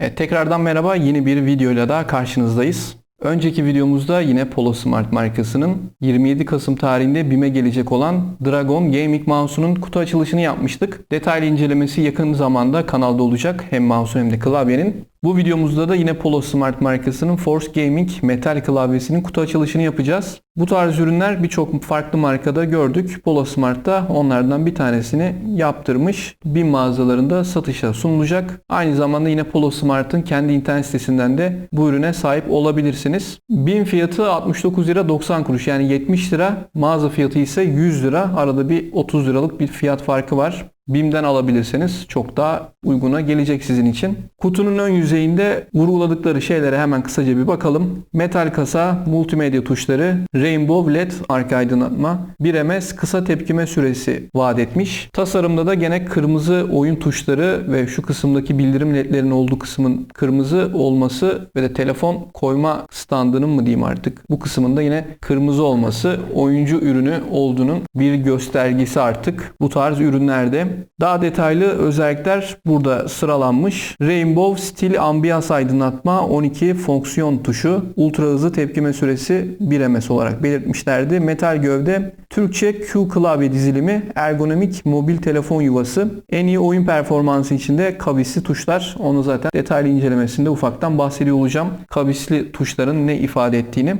Evet, tekrardan merhaba. Yeni bir videoyla daha karşınızdayız. Önceki videomuzda yine Polo Smart markasının 27 Kasım tarihinde BİM'e gelecek olan Dragon Gaming Mouse'unun kutu açılışını yapmıştık. Detaylı incelemesi yakın zamanda kanalda olacak. Hem mouse hem de klavyenin. Bu videomuzda da yine Polo Smart markasının Force Gaming metal klavyesinin kutu açılışını yapacağız. Bu tarz ürünler birçok farklı markada gördük. Polo Smart da onlardan bir tanesini yaptırmış. BİM mağazalarında satışa sunulacak. Aynı zamanda yine Polo Smart'ın kendi internet sitesinden de bu ürüne sahip olabilirsiniz. BİM fiyatı 69 lira 90 kuruş yani 70 lira. Mağaza fiyatı ise 100 lira. Arada bir 30 liralık bir fiyat farkı var. BİM'den alabilirseniz çok daha uyguna gelecek sizin için. Kutunun ön yüzeyinde vurguladıkları şeylere hemen kısaca bir bakalım. Metal kasa, multimedya tuşları, Rainbow LED arka aydınlatma, 1ms kısa tepkime süresi vaat etmiş. Tasarımda da gene kırmızı oyun tuşları ve şu kısımdaki bildirim ledlerinin olduğu kısmın kırmızı olması ve de telefon koyma standının mı diyeyim artık bu kısmında yine kırmızı olması oyuncu ürünü olduğunun bir göstergesi artık bu tarz ürünlerde. Daha detaylı özellikler burada sıralanmış. Rainbow Steel ambiyans aydınlatma 12 fonksiyon tuşu, ultra hızlı tepkime süresi 1 ms olarak belirtmişlerdi. Metal gövde, Türkçe Q klavye dizilimi, ergonomik mobil telefon yuvası, en iyi oyun performansı için de kavisli tuşlar. Onu zaten detaylı incelemesinde ufaktan bahsediyor olacağım. Kavisli tuşların ne ifade ettiğini.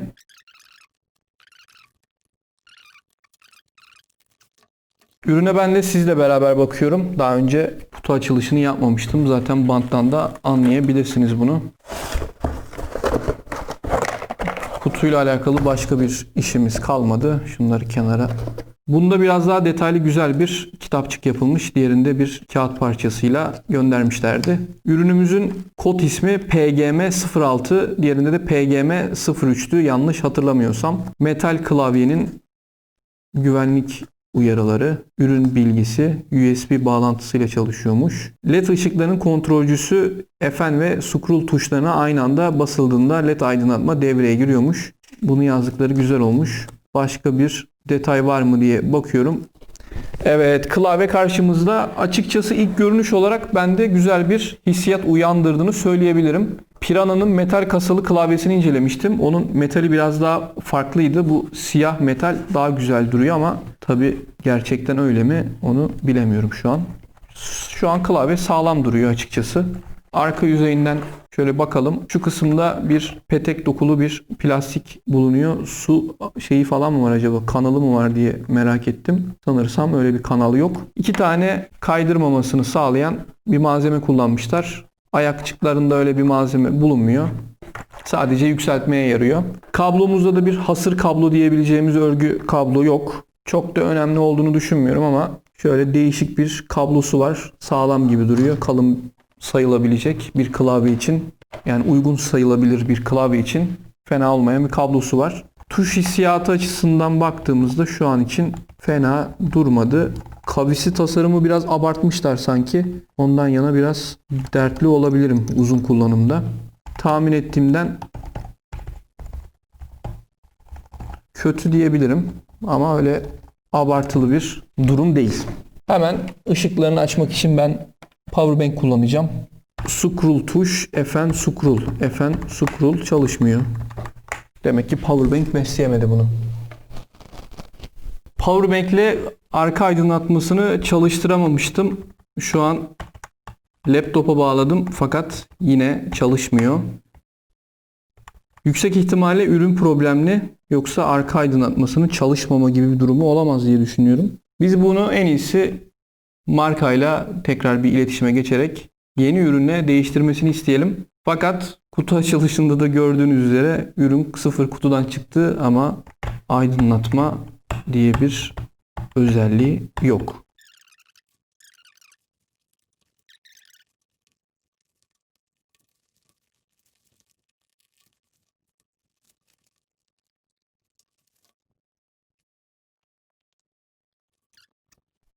Ürüne ben de sizle beraber bakıyorum. Daha önce kutu açılışını yapmamıştım. Zaten banttan da anlayabilirsiniz bunu. Kutuyla alakalı başka bir işimiz kalmadı. Şunları kenara. Bunda biraz daha detaylı güzel bir kitapçık yapılmış. Diğerinde bir kağıt parçasıyla göndermişlerdi. Ürünümüzün kod ismi PGM06, diğerinde de PGM03'tü yanlış hatırlamıyorsam. Metal klavyenin güvenlik uyarıları, ürün bilgisi, USB bağlantısıyla çalışıyormuş. LED ışıklarının kontrolcüsü FN ve scroll tuşlarına aynı anda basıldığında LED aydınlatma devreye giriyormuş. Bunu yazdıkları güzel olmuş. Başka bir detay var mı diye bakıyorum. Evet klavye karşımızda açıkçası ilk görünüş olarak bende güzel bir hissiyat uyandırdığını söyleyebilirim. Piranha'nın metal kasalı klavyesini incelemiştim. Onun metali biraz daha farklıydı. Bu siyah metal daha güzel duruyor ama tabi gerçekten öyle mi onu bilemiyorum şu an. Şu an klavye sağlam duruyor açıkçası. Arka yüzeyinden şöyle bakalım. Şu kısımda bir petek dokulu bir plastik bulunuyor. Su şeyi falan mı var acaba? Kanalı mı var diye merak ettim. Sanırsam öyle bir kanalı yok. İki tane kaydırmamasını sağlayan bir malzeme kullanmışlar. Ayakçıklarında öyle bir malzeme bulunmuyor. Sadece yükseltmeye yarıyor. Kablomuzda da bir hasır kablo diyebileceğimiz örgü kablo yok. Çok da önemli olduğunu düşünmüyorum ama şöyle değişik bir kablosu var. Sağlam gibi duruyor. Kalın sayılabilecek bir klavye için yani uygun sayılabilir bir klavye için fena olmayan bir kablosu var. Tuş hissiyatı açısından baktığımızda şu an için fena durmadı. Kavisi tasarımı biraz abartmışlar sanki. Ondan yana biraz dertli olabilirim uzun kullanımda. Tahmin ettiğimden kötü diyebilirim ama öyle abartılı bir durum değil. Hemen ışıklarını açmak için ben Powerbank kullanacağım. Scroll tuş, FN scroll. FN scroll çalışmıyor. Demek ki Powerbank besleyemedi bunu. Powerbank ile arka aydınlatmasını çalıştıramamıştım. Şu an laptopa bağladım fakat yine çalışmıyor. Yüksek ihtimalle ürün problemli yoksa arka aydınlatmasının çalışmama gibi bir durumu olamaz diye düşünüyorum. Biz bunu en iyisi markayla tekrar bir iletişime geçerek yeni ürüne değiştirmesini isteyelim. Fakat kutu açılışında da gördüğünüz üzere ürün sıfır kutudan çıktı ama aydınlatma diye bir özelliği yok.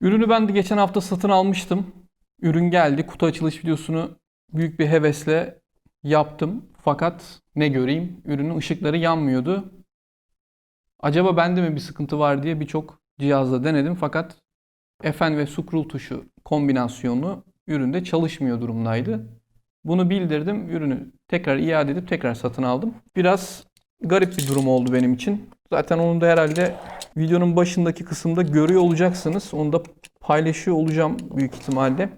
Ürünü ben de geçen hafta satın almıştım. Ürün geldi. Kutu açılış videosunu büyük bir hevesle yaptım. Fakat ne göreyim? Ürünün ışıkları yanmıyordu. Acaba bende mi bir sıkıntı var diye birçok cihazda denedim. Fakat FN ve scroll tuşu kombinasyonu üründe çalışmıyor durumdaydı. Bunu bildirdim. Ürünü tekrar iade edip tekrar satın aldım. Biraz garip bir durum oldu benim için. Zaten onu da herhalde videonun başındaki kısımda görüyor olacaksınız. Onu da paylaşıyor olacağım büyük ihtimalle.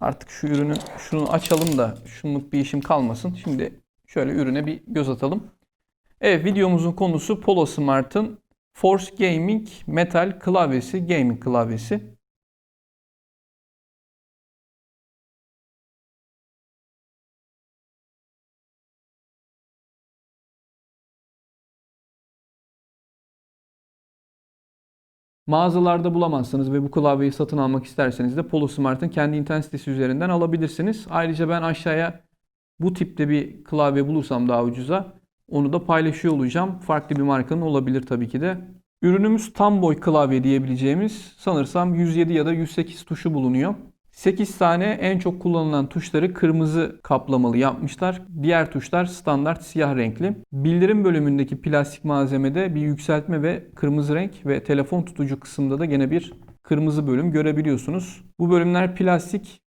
Artık şu ürünü şunu açalım da şunluk bir işim kalmasın. Şimdi şöyle ürüne bir göz atalım. Evet videomuzun konusu Polo Smart'ın Force Gaming Metal klavyesi, gaming klavyesi. Mağazalarda bulamazsınız ve bu klavyeyi satın almak isterseniz de Polo Smart'ın kendi internet sitesi üzerinden alabilirsiniz. Ayrıca ben aşağıya bu tipte bir klavye bulursam daha ucuza onu da paylaşıyor olacağım. Farklı bir markanın olabilir tabii ki de. Ürünümüz tam boy klavye diyebileceğimiz sanırsam 107 ya da 108 tuşu bulunuyor. 8 tane en çok kullanılan tuşları kırmızı kaplamalı yapmışlar. Diğer tuşlar standart siyah renkli. Bildirim bölümündeki plastik malzemede bir yükseltme ve kırmızı renk ve telefon tutucu kısımda da gene bir kırmızı bölüm görebiliyorsunuz. Bu bölümler plastik,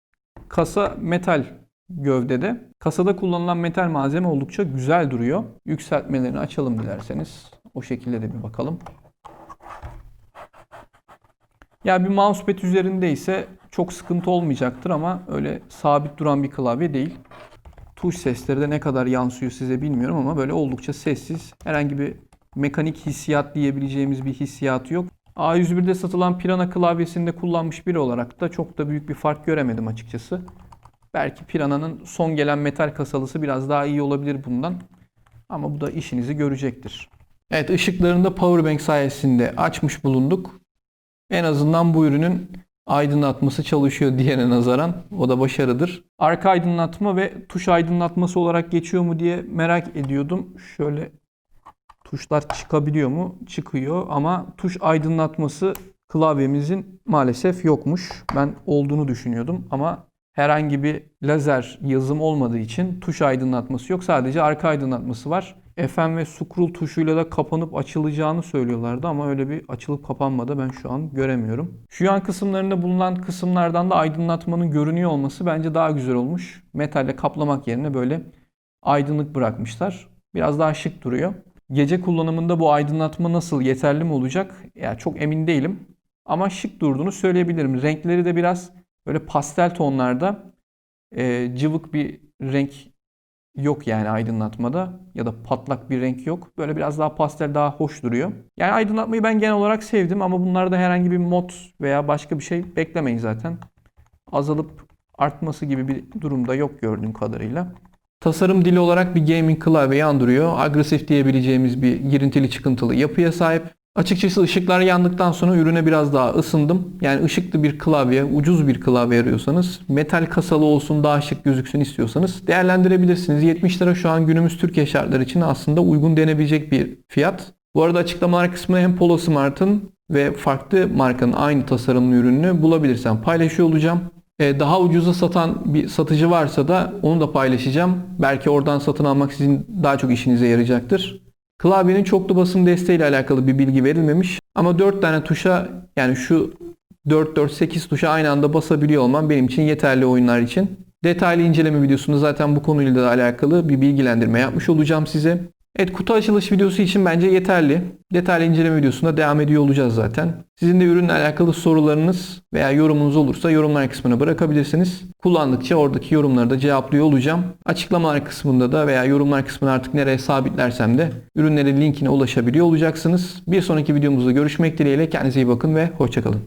kasa metal gövdede. Kasada kullanılan metal malzeme oldukça güzel duruyor. Yükseltmelerini açalım dilerseniz. O şekilde de bir bakalım. Ya bir mousepad üzerinde ise çok sıkıntı olmayacaktır ama öyle sabit duran bir klavye değil. Tuş sesleri de ne kadar yansıyor size bilmiyorum ama böyle oldukça sessiz. Herhangi bir mekanik hissiyat diyebileceğimiz bir hissiyatı yok. A101'de satılan Pirana klavyesinde kullanmış biri olarak da çok da büyük bir fark göremedim açıkçası. Belki Pirana'nın son gelen metal kasalısı biraz daha iyi olabilir bundan. Ama bu da işinizi görecektir. Evet ışıklarını da powerbank sayesinde açmış bulunduk. En azından bu ürünün aydınlatması çalışıyor diğerine nazaran. O da başarıdır. Arka aydınlatma ve tuş aydınlatması olarak geçiyor mu diye merak ediyordum. Şöyle tuşlar çıkabiliyor mu? Çıkıyor ama tuş aydınlatması klavyemizin maalesef yokmuş. Ben olduğunu düşünüyordum ama herhangi bir lazer yazım olmadığı için tuş aydınlatması yok. Sadece arka aydınlatması var. FM ve scroll tuşuyla da kapanıp açılacağını söylüyorlardı ama öyle bir açılıp kapanmadı ben şu an göremiyorum. Şu an kısımlarında bulunan kısımlardan da aydınlatmanın görünüyor olması bence daha güzel olmuş. Metalle kaplamak yerine böyle aydınlık bırakmışlar. Biraz daha şık duruyor. Gece kullanımında bu aydınlatma nasıl yeterli mi olacak? Yani çok emin değilim. Ama şık durduğunu söyleyebilirim. Renkleri de biraz böyle pastel tonlarda e, cıvık bir renk yok yani aydınlatmada ya da patlak bir renk yok. Böyle biraz daha pastel daha hoş duruyor. Yani aydınlatmayı ben genel olarak sevdim ama bunlarda herhangi bir mod veya başka bir şey beklemeyin zaten. Azalıp artması gibi bir durumda yok gördüğüm kadarıyla. Tasarım dili olarak bir gaming klavyeyi andırıyor. Agresif diyebileceğimiz bir girintili çıkıntılı yapıya sahip. Açıkçası ışıklar yandıktan sonra ürüne biraz daha ısındım. Yani ışıklı bir klavye, ucuz bir klavye arıyorsanız, metal kasalı olsun daha şık gözüksün istiyorsanız değerlendirebilirsiniz. 70 lira şu an günümüz Türkiye şartları için aslında uygun denebilecek bir fiyat. Bu arada açıklamalar kısmına hem Polo Smart'ın ve farklı markanın aynı tasarımlı ürününü bulabilirsem paylaşıyor olacağım. Ee, Daha ucuza satan bir satıcı varsa da onu da paylaşacağım. Belki oradan satın almak sizin daha çok işinize yarayacaktır. Klavyenin çoklu basım desteğiyle alakalı bir bilgi verilmemiş. Ama 4 tane tuşa yani şu 4-4-8 tuşa aynı anda basabiliyor olmam benim için yeterli oyunlar için. Detaylı inceleme videosunda zaten bu konuyla da alakalı bir bilgilendirme yapmış olacağım size. Evet kutu açılış videosu için bence yeterli. Detaylı inceleme videosunda devam ediyor olacağız zaten. Sizin de ürünle alakalı sorularınız veya yorumunuz olursa yorumlar kısmına bırakabilirsiniz. Kullandıkça oradaki yorumları da cevaplıyor olacağım. Açıklamalar kısmında da veya yorumlar kısmına artık nereye sabitlersem de ürünlerin linkine ulaşabiliyor olacaksınız. Bir sonraki videomuzda görüşmek dileğiyle kendinize iyi bakın ve hoşçakalın.